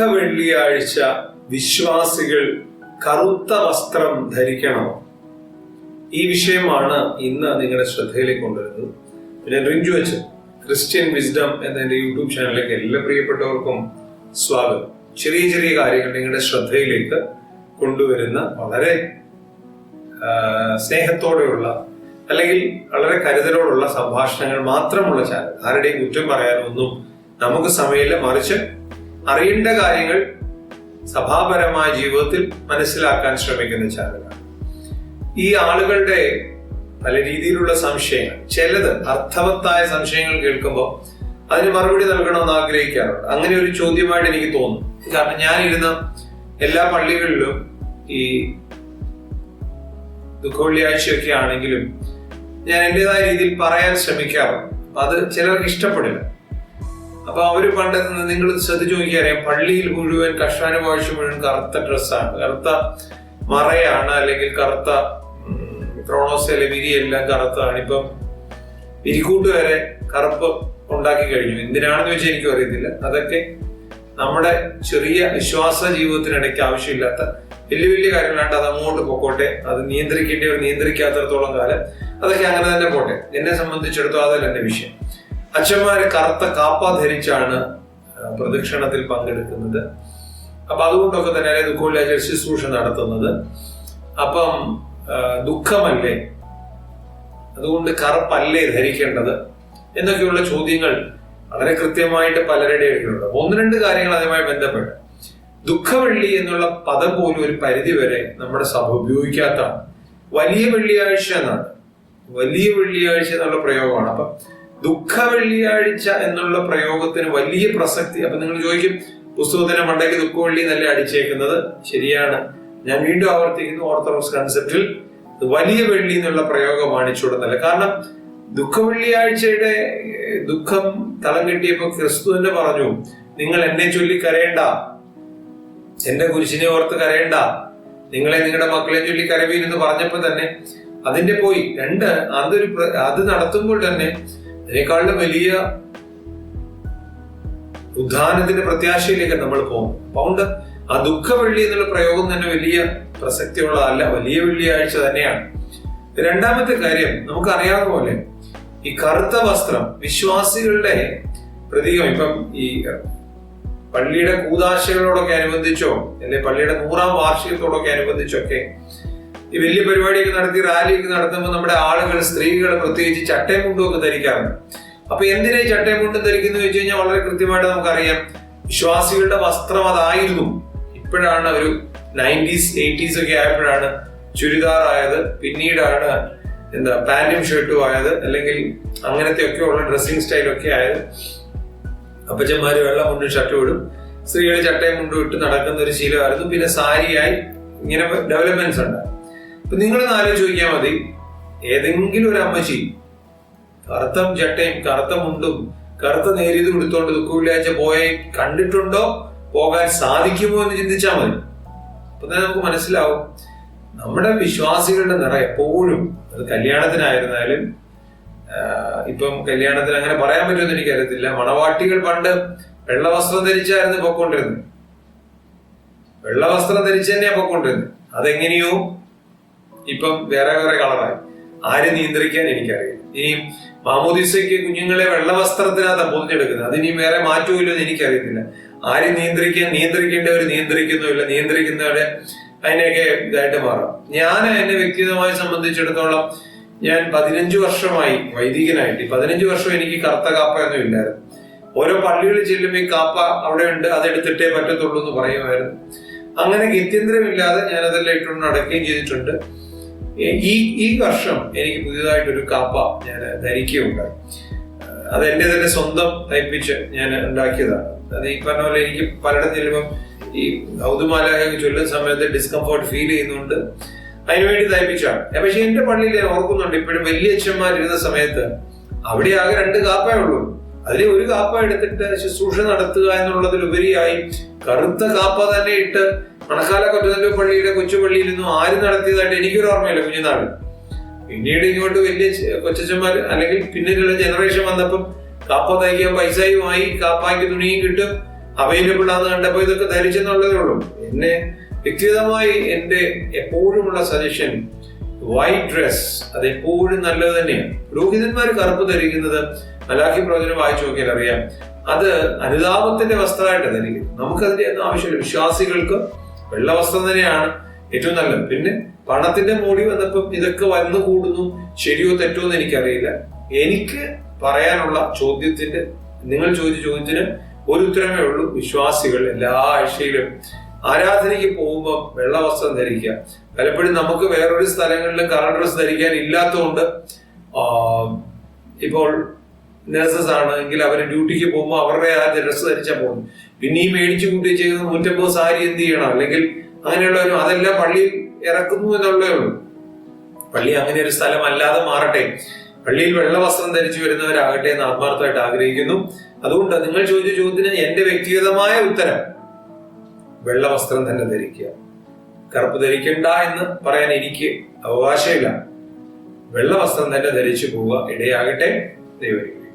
വെള്ളിയാഴ്ച വിശ്വാസികൾ കറുത്ത വസ്ത്രം ധരിക്കണമോ ഈ വിഷയമാണ് ഇന്ന് നിങ്ങളുടെ ശ്രദ്ധയിലേക്ക് കൊണ്ടുവരുന്നത്. പിന്നെ റിഞ്ചു വെച്ച് ക്രിസ്ത്യൻ വിസ്ഡം എന്ന എന്റെ യൂട്യൂബ് ചാനലിലേക്ക് എല്ലാ പ്രിയപ്പെട്ടവർക്കും സ്വാഗതം. ചെറിയ ചെറിയ കാര്യങ്ങൾ നിങ്ങളുടെ ശ്രദ്ധയിലേക്ക് കൊണ്ടുവരുന്ന വളരെ സ്നേഹത്തോടെയുള്ള അല്ലെങ്കിൽ വളരെ കരുതലോടുള്ള സംഭാഷണങ്ങൾ മാത്രമുള്ള ചാനൽ. ആരുടെയും കുറ്റം പറയാനൊന്നും നമുക്ക് സമയമില്ല. മറിച്ച് അറിയേണ്ട കാര്യങ്ങൾ സഭാപരമായ ജീവിതത്തിൽ മനസ്സിലാക്കാൻ ശ്രമിക്കുന്ന ചാനലാണ്. ഈ ആളുകളുടെ പല രീതിയിലുള്ള സംശയങ്ങൾ ചിലത് അർത്ഥവത്തായ സംശയങ്ങൾ കേൾക്കുമ്പോൾ അതിന് മറുപടി നൽകണമെന്ന് ആഗ്രഹിക്കാറുണ്ട്. അങ്ങനെ ഒരു ചോദ്യമായിട്ട് എനിക്ക് തോന്നുന്നു കാരണം ഞാൻ ഇരുന്ന എല്ലാ പള്ളികളിലും ഈ ദുഃഖവെള്ളിയാഴ്ചയൊക്കെ ആണെങ്കിലും ഞാൻ എന്റെതായ രീതിയിൽ പറയാൻ ശ്രമിക്കാറുണ്ട്. അത് ചിലർക്ക് ഇഷ്ടപ്പെടില്ല. അപ്പൊ അവർ പണ്ട് നിങ്ങൾ ശ്രദ്ധിച്ചു നോക്കിയറിയാം പള്ളിയിൽ മുഴുവൻ കഷ്ടാനുഭാഷ മുഴുവൻ കറുത്ത ഡ്രസ്സാണ് കറുത്ത മറയാണ് അല്ലെങ്കിൽ കറുത്ത ക്രോണോസയിലെ വിരി എല്ലാം കറുത്താണ് ഇപ്പം വിരിക്കൂട്ട് വരെ കറുപ്പ് ഉണ്ടാക്കി കഴിഞ്ഞു. എന്തിനാണെന്ന് വെച്ചാൽ എനിക്കും അറിയത്തില്ല. അതൊക്കെ നമ്മുടെ ചെറിയ വിശ്വാസ ജീവിതത്തിനിടയ്ക്ക് ആവശ്യമില്ലാത്ത വലിയ വലിയ കാര്യങ്ങളാണ്ട് അത് അങ്ങോട്ട് പൊക്കോട്ടെ. അത് നിയന്ത്രിക്കേണ്ടി നിയന്ത്രിക്കാത്തടത്തോളം കാലം. അതൊക്കെ അങ്ങനെ തന്നെ പോട്ടെ. എന്നെ സംബന്ധിച്ചിടത്തോളം അതല്ല എന്റെ വിഷയം. അച്ഛന്മാര് കറുത്ത കാപ്പ ധരിച്ചാണ് പ്രദക്ഷിണത്തിൽ പങ്കെടുക്കുന്നത്. അപ്പൊ അതുകൊണ്ടൊക്കെ തന്നെ അല്ലെ ദുഃഖമില്ലാച്ച ശുശ്രൂഷ നടത്തുന്നത്. അപ്പം ദുഃഖമല്ലേ? അതുകൊണ്ട് കറുപ്പല്ലേ ധരിക്കേണ്ടത്? എന്നൊക്കെയുള്ള ചോദ്യങ്ങൾ വളരെ കൃത്യമായിട്ട് പലരുടെ ഇടയിലുണ്ട് ഒന്ന് രണ്ട് കാര്യങ്ങൾ അതുമായി ബന്ധപ്പെട്ട്. ദുഃഖവെള്ളി എന്നുള്ള പദം പോലും ഒരു പരിധി വരെ നമ്മുടെ സഭ ഉപയോഗിക്കാത്തതാണ്. വലിയ വെള്ളിയാഴ്ച എന്നാണ്. വലിയ വെള്ളിയാഴ്ച എന്നുള്ള പ്രയോഗമാണ്. അപ്പൊ ദുഃഖ വെള്ളിയാഴ്ച എന്നുള്ള പ്രയോഗത്തിന് വലിയ പ്രസക്തി. അപ്പൊ നിങ്ങൾ ചോദിക്കും പുസ്തകത്തിന് മണ്ടയ്ക്ക് ദുഃഖവെള്ളി എന്നല്ലേ അടിച്ചേക്കുന്നത്? ശരിയാണ്. ഞാൻ വീണ്ടും ആവർത്തിക്കുന്നു ഓർത്തഡോക്സ് കൺസെപ്റ്റിൽ വലിയ വെള്ളി എന്നുള്ള പ്രയോഗമാണ് ചൂടുന്നത് കാരണം ദുഃഖ വെള്ളിയാഴ്ചയുടെ ദുഃഖം തളം കിട്ടിയപ്പോ ക്രിസ്തു തന്നെ പറഞ്ഞു നിങ്ങൾ എന്നെ ചൊല്ലി കരയണ്ട. എന്റെ കുരിശിനെ ഓർത്ത് കരയണ്ട. നിങ്ങളെ നിങ്ങളുടെ മക്കളെ ചൊല്ലി കരവീരെന്ന് പറഞ്ഞപ്പോൾ തന്നെ അതിന്റെ പോയി. രണ്ട് അതൊരു അത് നടത്തുമ്പോൾ തന്നെ അതിനേക്കാളും വലിയ ഉദ്ധാനത്തിന്റെ പ്രത്യാശയിലേക്ക് നമ്മൾ പോകും. അതുകൊണ്ട് ആ ദുഃഖ വെള്ളി എന്നുള്ള പ്രയോഗം തന്നെ വലിയ പ്രസക്തിയുള്ളതല്ല വലിയ വെള്ളിയാഴ്ച തന്നെയാണ്. രണ്ടാമത്തെ കാര്യം നമുക്കറിയാവുന്ന പോലെ ഈ കറുത്ത വസ്ത്രം വിശ്വാസികളുടെ പ്രതീകം ഇപ്പം ഈ പള്ളിയുടെ കൂതാശകളോടൊക്കെ അനുബന്ധിച്ചോ അല്ലെ പള്ളിയുടെ നൂറാം വാർഷികത്തോടൊക്കെ അനുബന്ധിച്ചൊക്കെ ഈ വലിയ പരിപാടിയൊക്കെ നടത്തി റാലിയൊക്കെ നടത്തുമ്പോൾ നമ്മുടെ ആളുകൾ സ്ത്രീകൾ പ്രത്യേകിച്ച് ചട്ടയും മുണ്ടും ഒക്കെ ധരിക്കാറുണ്ട്. അപ്പൊ എന്തിനാ ചട്ടയും മുണ്ടും ധരിക്കുന്നു വെച്ച് കഴിഞ്ഞാൽ വളരെ കൃത്യമായിട്ട് നമുക്കറിയാം. വിശ്വാസികളുടെ വസ്ത്രം അതായിരുന്നു ഇപ്പോഴാണ് ഒരു നയന്റീസ് എയ്റ്റീസ് ഒക്കെ ആയപ്പോഴാണ് ചുരിദാർ ആയത് പിന്നീടാണ് എന്താ പാന്റും ഷർട്ടും ആയത്. അല്ലെങ്കിൽ അങ്ങനത്തെ ഒക്കെ ഉള്ള ഡ്രസ്സിങ് സ്റ്റൈലൊക്കെ ആയത്. അപ്പച്ചന്മാര് വെള്ള മുണ്ടും ഷർട്ടും ഇടും. സ്ത്രീകൾ ചട്ടയും മുണ്ടും ഇട്ട് നടക്കുന്ന ഒരു ശീലമായിരുന്നു. പിന്നെ സാരിയായി ഇങ്ങനെ ഡെവലപ്മെന്റ്സ് ഉണ്ട് അപ്പൊ നിങ്ങളൊന്ന് ആലോചിച്ച് ചോദിക്കാൻ മതി. ഏതെങ്കിലും ഒരു അമ്മച്ചി കറുത്ത ചട്ടയും കറുത്ത മുണ്ടും കറുത്ത നേരിയത് കൊടുത്തോണ്ട് ദുഃഖവില്ലാഴ്ച പോയെ കണ്ടിട്ടുണ്ടോ? പോകാൻ സാധിക്കുമോ എന്ന് ചിന്തിച്ചാൽ മതി. അപ്പൊ തന്നെ നമുക്ക് മനസ്സിലാവും. നമ്മുടെ വിശ്വാസികളുടെ നിറ എപ്പോഴും അത് കല്യാണത്തിനായിരുന്നാലും ഇപ്പം കല്യാണത്തിന് അങ്ങനെ പറയാൻ പറ്റുമെന്ന് എനിക്കറിയത്തില്ല. മണവാട്ടികൾ പണ്ട് വെള്ളവസ്ത്രം ധരിച്ചായിരുന്നു പൊക്കോണ്ടിരുന്നത്. വെള്ള വസ്ത്രം ധരിച്ചു തന്നെയാ പൊക്കോണ്ടിരുന്നത്. അതെങ്ങനെയോ ഇപ്പം വേറെ വേറെ കളറായി. ആരെ നിയന്ത്രിക്കാൻ എനിക്കറിയില്ല. ഇനി മാമോദിസയ്ക്ക് കുഞ്ഞുങ്ങളെ വെള്ള വസ്ത്രത്തിനകത്താണ് പൊതിഞ്ഞെടുക്കുന്നത്. അതിനിയും വേറെ മാറ്റവും എന്ന് എനിക്കറിയത്തില്ല. ആരെ നിയന്ത്രിക്കാൻ നിയന്ത്രിക്കേണ്ടവർ നിയന്ത്രിക്കുന്നുമില്ല നിയന്ത്രിക്കുന്നവരെ അതിനെയൊക്കെ ഇതായിട്ട് മാറാം. ഞാൻ എന്നെ വ്യക്തിഗതമായി സംബന്ധിച്ചിടത്തോളം ഞാൻ പതിനഞ്ച് വർഷമായി വൈദികനായിട്ട്. പതിനഞ്ച് വർഷം എനിക്ക് കറുത്ത കാപ്പയൊന്നും ഇല്ലായിരുന്നു. ഓരോ പള്ളികളിൽ ചെല്ലുമ്പോൾ ഈ കാപ്പ അവിടെ ഉണ്ട് അതെടുത്തിട്ടേ പറ്റത്തുള്ളൂ എന്ന് പറയുമായിരുന്നു. അങ്ങനെ ഗത്യന്തരമില്ലാതെ ഞാൻ അതെല്ലാം ഇട്ടുകൊണ്ട് നടക്കുകയും ചെയ്തിട്ടുണ്ട്. ഈ ഈ വർഷം എനിക്ക് പുതിയതായിട്ടൊരു കാപ്പ ഞാൻ ധരിക്കുകയുണ്ടായി. അത് എന്റെ തന്നെ സ്വന്തം തയ്പ്പിച്ച് ഞാൻ ഉണ്ടാക്കിയതാണ്. അത് ഈ പറഞ്ഞ പോലെ എനിക്ക് പലയിടം ചെല്ലുമ്പം ഈ ഔതുമാലയൊക്കെ ചൊല്ലുന്ന സമയത്ത് ഡിസ്കംഫോർട്ട് ഫീൽ ചെയ്യുന്നുണ്ട്. അതിനുവേണ്ടി തയ്പ്പിച്ചാണ്. പക്ഷെ എന്റെ പള്ളിയിൽ ഞാൻ ഓർക്കുന്നുണ്ട് ഇപ്പോഴും വലിയ അച്ഛന്മാരിരുന്ന സമയത്ത് അവിടെ ആകെ രണ്ട് കാപ്പേ ഉള്ളൂ. അതിൽ ഒരു കാപ്പ എടുത്തിട്ട് ശുശ്രൂഷ നടത്തുക എന്നുള്ളതിലുപരിയായി കറുത്ത കാപ്പ തന്നെ ഇട്ട് മണക്കാല കൊറ്റനല്ലൂർ പള്ളിയുടെ കൊച്ചുപള്ളിയിൽ നിന്നും ആര് നടത്തിയതായിട്ട് എനിക്കൊരു ഓർമ്മയില്ല കുഞ്ഞുനാട്. പിന്നീട് ഇങ്ങോട്ട് വലിയ കൊച്ചന്മാർ അല്ലെങ്കിൽ പിന്നീടുള്ള ജനറേഷൻ വന്നപ്പം കാപ്പ തയ്ക്കാൻ പൈസയുമായി കാപ്പായ്ക്ക് തുണിയും കിട്ടും അവൈലബിൾ ആണെന്ന് കണ്ടപ്പോൾ ഇതൊക്കെ ധരിച്ചെന്നുള്ളതേ ഉള്ളൂ. എന്നെ വ്യക്തിഗതമായി എന്റെ എപ്പോഴുമുള്ള സജഷൻ വൈറ്റ് ഡ്രസ് അത് എപ്പോഴും നല്ലത് തന്നെയാണ്. പുരോഹിതന്മാർ കറുപ്പ് ധരിക്കുന്നത് മലാഖി പ്രവചനം വായിച്ചു നോക്കിയാൽ അറിയാം. അത് അനുതാപത്തിന്റെ വസ്ത്രമായിട്ട് ധരിക്കുന്നത്. നമുക്കതിന്റെ ഒന്നും ആവശ്യമില്ല. വിശ്വാസികൾക്ക് വെള്ള വസ്ത്രം തന്നെയാണ് ഏറ്റവും നല്ലത്. പിന്നെ പണത്തിന്റെ മോടി വന്നപ്പം ഇതൊക്കെ വന്നു കൂടുന്നു ശരിയോ തെറ്റോ എന്ന് എനിക്കറിയില്ല. എനിക്ക് പറയാനുള്ള ചോദ്യത്തിന്റെ നിങ്ങൾ ചോദിച്ച ചോദ്യത്തിന് ഒരു ഉത്തരമേ ഉള്ളൂ. വിശ്വാസികൾ എല്ലാ ആഴ്ചയിലും ആരാധനയ്ക്ക് പോകുമ്പോൾ വെള്ള വസ്ത്രം ധരിക്കുക. പലപ്പോഴും നമുക്ക് വേറൊരു സ്ഥലങ്ങളിൽ കളർ ഡ്രസ് ധരിക്കാൻ ഇല്ലാത്തതുകൊണ്ട് ഇപ്പോൾ നഴ്സസ് ആണ്. എങ്കിൽ അവർ ഡ്യൂട്ടിക്ക് പോകുമ്പോൾ അവരുടെ ആ ഡ്രസ്സ് ധരിച്ചാൽ പോകും പിന്നെ ഈ മേടിച്ചു കൂട്ടി ചെയ്യുന്ന നൂറ്റമ്പത് സാരി എന്ത് ചെയ്യണം? അല്ലെങ്കിൽ അങ്ങനെയുള്ളവരും അതെല്ലാം പള്ളിയിൽ ഇറക്കുന്നു എന്നുള്ളേ ഉള്ളൂ. പള്ളി അങ്ങനെ ഒരു സ്ഥലം അല്ലാതെ മാറട്ടെ. പള്ളിയിൽ വെള്ള വസ്ത്രം ധരിച്ചു വരുന്നവരാകട്ടെ എന്ന് ആത്മാർത്ഥമായിട്ട് ആഗ്രഹിക്കുന്നു. അതുകൊണ്ട് നിങ്ങൾ ചോദിച്ച ചോദ്യത്തിന് എന്റെ വ്യക്തിഗതമായ ഉത്തരം വെള്ള വസ്ത്രം തന്നെ ധരിക്കുക. കറുപ്പ് ധരിക്കണ്ട എന്ന് പറയാൻ എനിക്ക് അവകാശമില്ല. വെള്ള വസ്ത്രം തന്നെ ധരിച്ചു പോവുക ഇടയാകട്ടെ ദൈവം